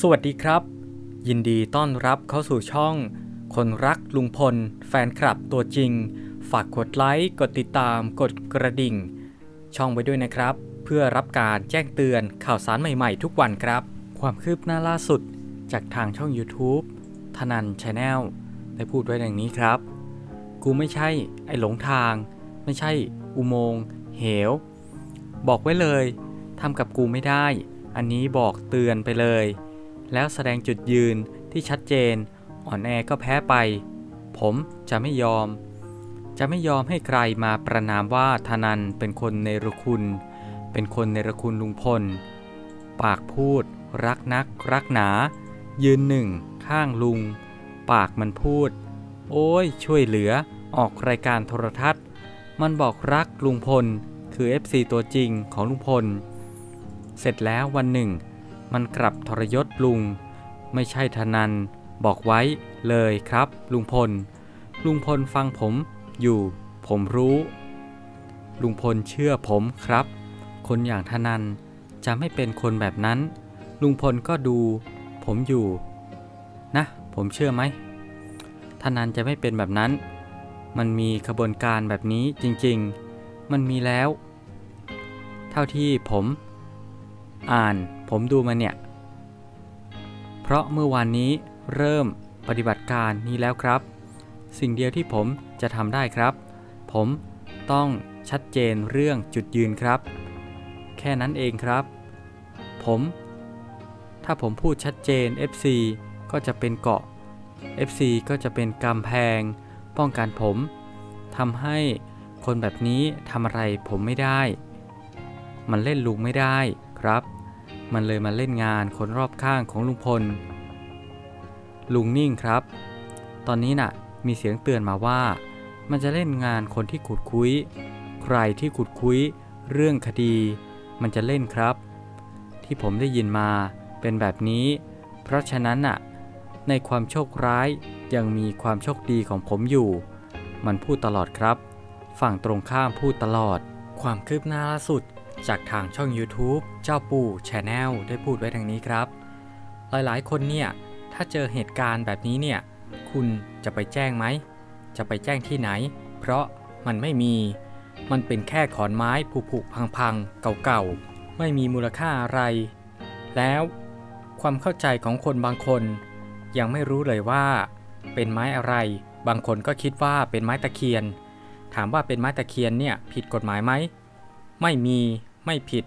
สวัสดีครับ ยินดีต้อนรับเข้าสู่ช่อง คนรักลุงพล แฟนคลับตัวจริง ฝากกดไลค์ กดติดตาม กดกระดิ่ง ช่องไว้ด้วยนะครับ เพื่อรับการแจ้งเตือนข่าวสารใหม่ๆ ทุกวันครับ ความคืบหน้าล่าสุดจากทางช่อง YouTube ทนันชาแนลได้พูดไว้ดังนี้ครับ กูไม่ใช่ไอ้หลงทาง ไม่ใช่อุโมงเหว บอกไว้เลยทำกับกูไม่ได้ อันนี้บอกเตือนไปเลย แล้วแสดงจุดยืนที่ชัดเจน อ่อนแอก็แพ้ไป ผมจะไม่ยอม จะไม่ยอมให้ใครมาประนามว่าธนันเป็นคนในรคุณ เป็นคนในรคุณลุงพล ปากพูด รักนัก รักหนา ยืนหนึ่ง ข้างลุง ปากมันพูด โอ้ย ช่วยเหลือ ออกรายการโทรทัศน์ มันบอกรักลุงพล คือ FC ตัวจริงของลุงพล เสร็จแล้ววันหนึ่ง มันกลับทรยศลุง ไม่ใช่ทนัน บอกไว้เลยครับ ลุงพล ลุงพลฟังผมอยู่ ผมรู้ ลุงพลเชื่อผมครับ คนอย่างทนันจะไม่เป็นคนแบบนั้น ลุงพลก็ดู ผมอยู่ นะ ผมเชื่อไหมทนันจะไม่เป็นแบบนั้น มันมีขบวนการแบบนี้จริง ๆ มันมีแล้ว เท่าที่ผม อ่าน ผมดูมาเนี่ย เพราะเมื่อวานนี้เริ่มปฏิบัติการนี้แล้วครับ สิ่งเดียวที่ผมจะทำได้ครับ ผมต้องชัดเจนเรื่องจุดยืนครับ แค่นั้นเองครับ ผม ถ้าผมพูดชัดเจน FC ก็จะเป็นเกาะ FC ก็จะเป็นกำแพง ป้องกันผมทำให้คนแบบนี้ทำอะไรผมไม่ได้ มันเล่นลุงไม่ได้ครับ มันเลยมาเล่นงานคนรอบข้างของลุงพล ลุงนิ่งครับ ตอนนี้น่ะมีเสียงเตือนมาว่า มันจะเล่นงานคนที่ขุดคุย ใครที่ขุดคุย เรื่องคดี มันจะเล่นครับ ที่ผมได้ยินมาเป็นแบบนี้ เพราะฉะนั้นน่ะ ในความโชคร้ายยังมีความโชคดีของผมอยู่ มันพูดตลอดครับ ฝั่งตรงข้ามพูดตลอด ความคืบหน้าล่าสุด จากทางช่อง YouTube เจ้าปู่ Channel ได้พูดไว้ดังนี้ครับ หลายๆ คนเนี่ย ถ้าเจอเหตุการณ์แบบนี้เนี่ย คุณจะไปแจ้งไหม จะไปแจ้งที่ไหน เพราะมันไม่มี มันเป็นแค่ขอนไม้ผุๆพังๆ เก่าๆ ไม่มีมูลค่าอะไร แล้วความเข้าใจของคนบางคน ยังไม่รู้เลยว่า เป็นไม้อะไร บางคนก็คิดว่าเป็นไม้ตะเคียน ถามว่าเป็นไม้ตะเคียนเนี่ยผิดกฎหมายไหม ไม่มีไม่ผิด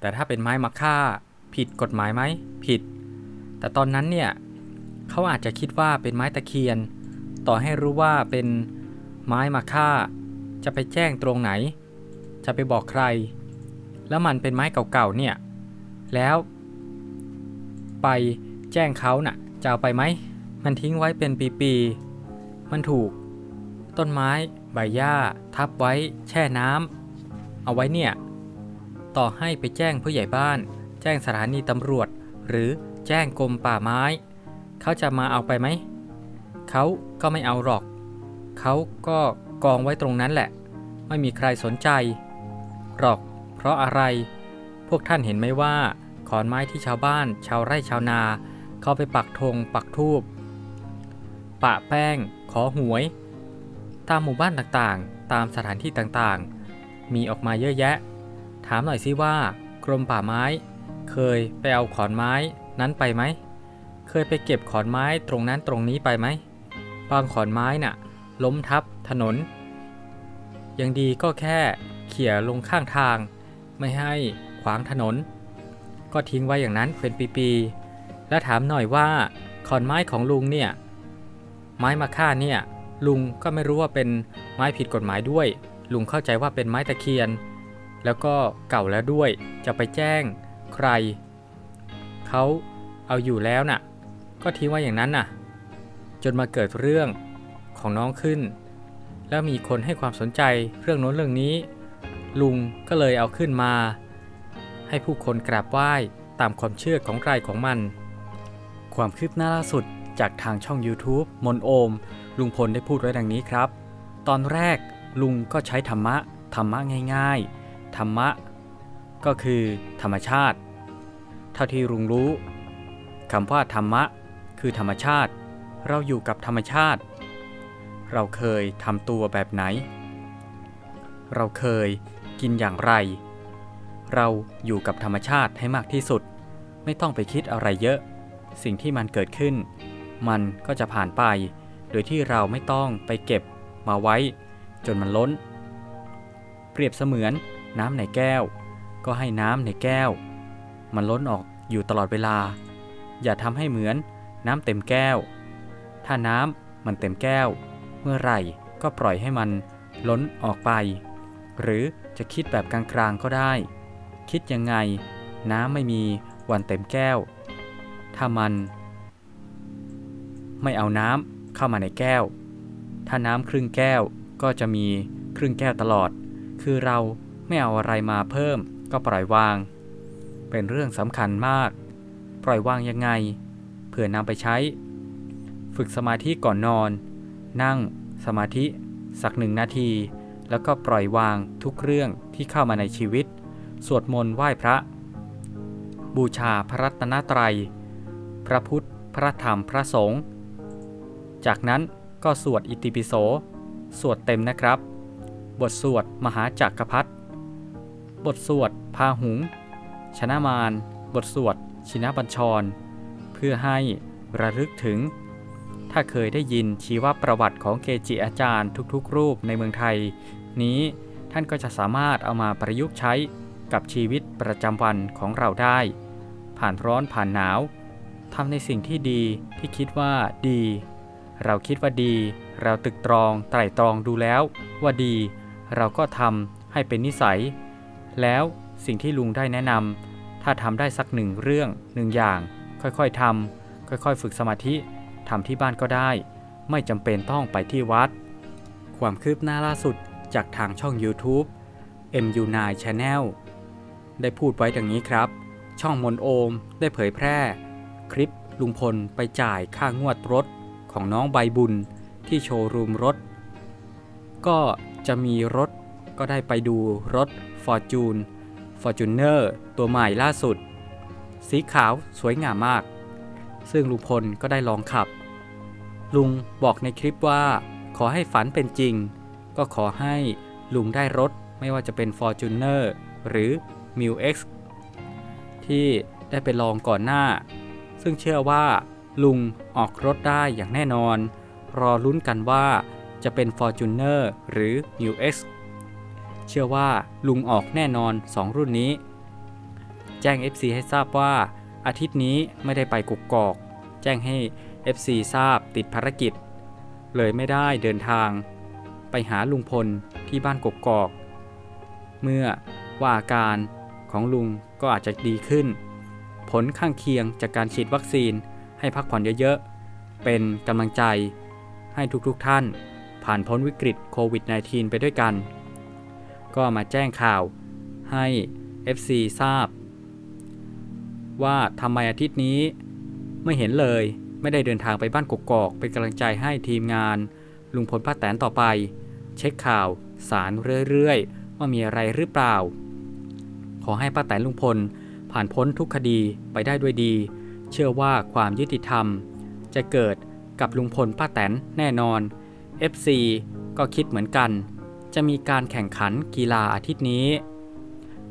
แต่ถ้าเป็นไม้มะค่าผิดกฎหมายไหมผิด แต่ตอนนั้นเนี่ยเขาอาจจะคิดว่าเป็นไม้ตะเคียน ต่อให้รู้ว่าเป็นไม้มะค่า จะไปแจ้งตรงไหน จะไปบอกใคร แล้วมันเป็นไม้เก่าๆเนี่ย แล้ว ไปแจ้งเขาน่ะจะเอาไปไหม มันทิ้งไว้เป็นปีๆ มันถูก ต้นไม้ ใบหญ้า ทับไว้ แช่น้ำเอาไว้เนี่ย ต่อให้ไปแจ้งผู้ใหญ่บ้าน แจ้งสถานีตำรวจ หรือแจ้งกรมป่าไม้ เขาจะมาเอาไปไหม เขาก็ไม่เอาหรอก เขาก็กองไว้ตรงนั้นแหละ ไม่มีใครสนใจ หรอก เพราะอะไร พวกท่านเห็นไหมว่าขอนไม้ที่ชาวบ้าน ชาวไร่ชาวนา เขาไปปักธงปักทูบปะแป้ง ขอหวย ตามหมู่บ้านต่างๆ ตามสถานที่ต่างๆ มีออกมาเยอะแยะ ถามหน่อยสิว่า กรมป่าไม้ เคยไปเอาขอนไม้นั้นไปไหม เคยไปเก็บขอนไม้ตรงนั้นตรงนี้ไปไหม บางขอนไม้น่ะ ล้มทับถนน ยังดีก็แค่เขี่ยลงข้างทาง ไม่ให้ขวางถนน ก็ทิ้งไว้อย่างนั้นเป็นปีๆ และถามหน่อยว่าขอนไม้ของลุงเนี่ย ไม้มะค่าเนี่ย ลุงก็ไม่รู้ว่าเป็นไม้ผิดกฎหมายด้วย ลุงเข้าใจว่าเป็นไม้ตะเคียน แล้วก็เก่าแล้วด้วย จะไปแจ้งใคร เขาเอาอยู่แล้วน่ะ ก็ทิ้งไว้อย่างนั้นน่ะ จนมาเกิดเรื่องของน้องขึ้น แล้วมีคนให้ความสนใจเรื่องโน้นเรื่องนี้ ลุงก็เลยเอาขึ้นมา ให้ผู้คนกราบไหว้ตามความเชื่อของใครของมัน ความคืบหน้าล่าสุด จากทางช่อง YouTube มนโอม ลุงพลได้พูดไว้ดังนี้ครับ ตอนแรกลุงก็ใช้ธรรมะ ธรรมะง่าย ๆ ธรรมะ ก็คือธรรมชาติธาที่ลุงรู้คำว่าธรรมะ คือธรรมชาติ เราอยู่กับธรรมชาติ เราเคยทำตัวแบบไหน เราเคยกินอย่างไร เราอยู่กับธรรมชาติให้มากที่สุด ไม่ต้องไปคิดอะไรเยอะ สิ่งที่มันเกิดขึ้น มันก็จะผ่านไป โดยที่เราไม่ต้องไปเก็บมาไว้ จนมันล้น เปรียบเสมือนน้ำในแก้ว ก็ให้น้ำในแก้ว มันล้นออกอยู่ตลอดเวลา อย่าทำให้เหมือนน้ำเต็มแก้ว ถ้าน้ำมันเต็มแก้ว เมื่อไหร่ก็ปล่อยให้มันล้นออกไป หรือจะคิดแบบกลางๆก็ได้ คิดยังไง น้ำไม่มีวันเต็มแก้ว ถ้ามัน ไม่เอาน้ำเข้ามาในแก้ว ถ้าน้ำครึ่งแก้วก็จะมีครึ่งแก้วตลอด คือเราไม่เอาอะไรมาเพิ่มก็ปล่อยวาง เป็นเรื่องสำคัญมาก ปล่อยวางยังไงเพื่อนำไปใช้ ฝึกสมาธิก่อนนอน นั่งสมาธิ สักหนึ่งนาที แล้วก็ปล่อยวางทุกเรื่องที่เข้ามาในชีวิต สวดมนต์ไหว้พระ บูชาพระรัตนตรัย พระพุทธ พระธรรม พระสงฆ์ จากนั้นก็สวดอิติปิโส สวดเต็มนะครับ บทสวดมหาจักรพรรดิ บทสวดพาหุง ชนะมาร บทสวดชินะบัญชร เพื่อให้ระลึกถึง ถ้าเคยได้ยินชีวประวัติของเกจิอาจารย์ทุกๆ รูปในเมืองไทย นี้ท่านก็จะสามารถเอามาประยุกต์ใช้กับชีวิตประจำวันของเราได้ ผ่านร้อนผ่านหนาวทำในสิ่งที่ดีที่คิดว่าดี เราคิดว่าดี เราตึกตรองไตร่ตรองดูแล้วว่าดี เราก็ทำให้เป็นนิสัย แล้วสิ่งที่ลุงได้แนะนำถ้าทำได้สักหนึ่งเรื่องหนึ่งอย่าง ค่อยๆทำค่อยๆ ฝึกสมาธิทำที่บ้านก็ได้ ไม่จำเป็นต้องไปที่วัด ความคืบหน้าล่าสุดจากทางช่อง YouTube MU9 Channel ได้พูดไว้ดังนี้ครับ ช่องมนโอมได้เผยแพร่ คลิปลุงพลไปจ่ายค่างวดรถ ของน้องใบบุญที่โชว์รูมรถ ก็จะมีรถก็ได้ไปดูรถ Fortune Fortuner ตัวใหม่ล่าสุด สีขาวสวยงามมาก ซึ่งลุงพลก็ได้ลองขับ ลุงบอกในคลิปว่าขอให้ฝันเป็นจริง ก็ขอให้ลุงได้รถไม่ว่าจะเป็น Fortuner หรือ m i l X ที่ได้ไปลองก่อนหน้า ซึ่งเชื่อว่าลุง ออกรถได้อย่างแน่นอน รอลุ้นกันว่าจะเป็น Fortuner หรือ m i l X เชื่อว่าลุงออกแน่นอน 2 รุ่นนี้ แจ้ง FC ให้ทราบว่าอาทิตย์นี้ไม่ได้ไปกุกกอก แจ้งให้ FC ทราบติดภารกิจ เลยไม่ได้เดินทาง ไปหาลุงพลที่บ้านกกอก เมื่อว่าอาการของลุงก็อาจจะดีขึ้น ผลข้างเคียงจากการฉีดวัคซีน ให้พักผ่อนเยอะๆ เป็นกำลังใจให้ทุกๆท่าน ผ่านพ้นวิกฤตโควิด -19 ไปด้วยกัน ก็มาแจ้งข่าวให้ FC ทราบ ว่าทำไมอาทิตย์นี้ไม่เห็นเลยไม่ได้เดินทางไปบ้านกกอกเป็นกำลังใจให้ทีมงาน ลุงพลป้าแตนต่อไป เช็คข่าวสารเรื่อยๆ ว่ามีอะไรหรือเปล่า ขอให้ป้าแตนลุงพลผ่านพ้นทุกคดีไปได้ด้วยดี เชื่อว่าความยุติธรรม จะเกิดกับลุงพลป้าแตนแน่นอน FC ก็คิดเหมือนกัน จะมีการแข่งขันกีฬาอาทิตย์นี้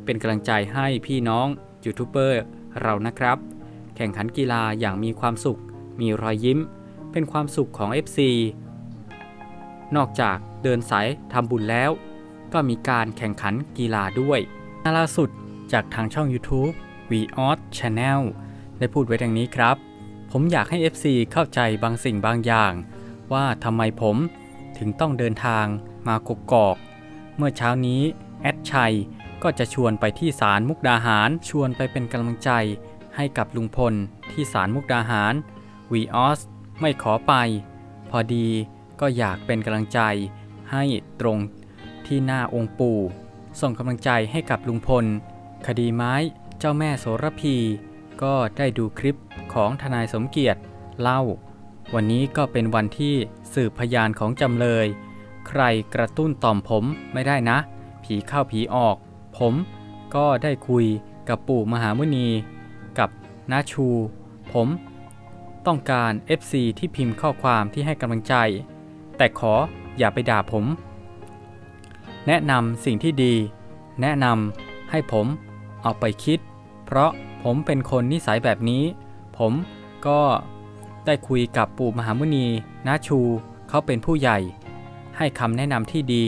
เป็นกำลังใจให้พี่น้องยูทูบเบอร์เรานะครับ แข่งขันกีฬาอย่างมีความสุข มีรอยยิ้ม เป็นความสุขของ FC นอกจากเดินสายทำบุญแล้ว ก็มีการแข่งขันกีฬาด้วยล่าสุดจากทางช่อง YouTube v o s Channel ได้พูดไว้ดังนี้ครับ ผมอยากให้ FC เข้าใจบางสิ่งบางอย่าง ว่าทำไมผมถึงต้องเดินทางมากกอก เมื่อเช้านี้แอดชัยก็จะชวนไปที่ศาลมุกดาหาร ชวนไปเป็นกำลังใจให้กับลุงพลที่ศาลมุกดาหารวีออสไม่ขอไป พอดีก็อยากเป็นกำลังใจให้ตรงที่หน้าองค์ปู่ ส่งกำลังใจให้กับลุงพล คดีไม้เจ้าแม่โสระพี ก็ได้ดูคลิปของทนายสมเกียรติเล่า วันนี้ก็เป็นวันที่สืบพยานของจำเลย ใครกระตุ้นต่อมผมไม่ได้นะ ผีเข้าผีออก ผมก็ได้คุยกับปู่มหามุนี กับน้าชู ผม ต้องการ FC ที่พิมพ์ข้อความที่ให้กำลังใจ แต่ขออย่าไปด่าผม แนะนำสิ่งที่ดี แนะนำให้ผมเอาไปคิด เพราะ ผมเป็นคนนิสัยแบบนี้ ผมก็ได้คุยกับปู่มหามุนีนาชู เขาเป็นผู้ใหญ่ ให้คำแนะนำที่ดี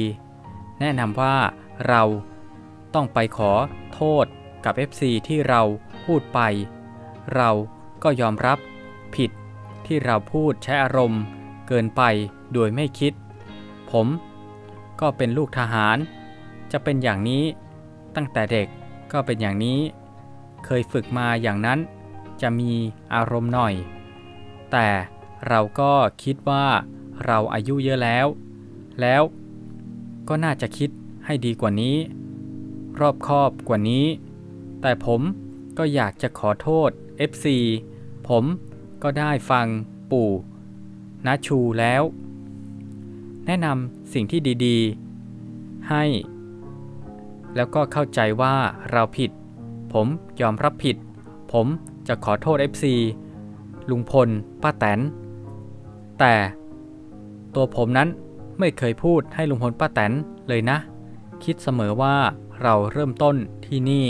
แนะนำว่าเราต้องไปขอโทษกับ FC ที่เราพูดไป เราก็ยอมรับผิดที่เราพูดใช้อารมณ์ เกินไปโดยไม่คิด ผมก็เป็นลูกทหาร จะเป็นอย่างนี้ตั้งแต่เด็กก็เป็นอย่างนี้ เคยฝึกมาอย่างนั้น จะมีอารมณ์หน่อย แต่เราก็คิดว่าเราอายุเยอะแล้ว แล้วก็น่าจะคิดให้ดีกว่านี้ รอบคอบกว่านี้ แต่ผมก็อยากจะขอโทษ FC ผมก็ได้ฟังปู่นาชูแล้ว แนะนำสิ่งที่ดีๆ ให้ แล้วก็เข้าใจว่าเราผิด ผมยอมรับผิด ผมจะขอโทษ FC ลุงพล ป้าแตน แต่ตัวผมนั้นไม่เคยพูดให้ลุงพลป้าแตนเลยนะ คิดเสมอว่าเราเริ่มต้นที่นี่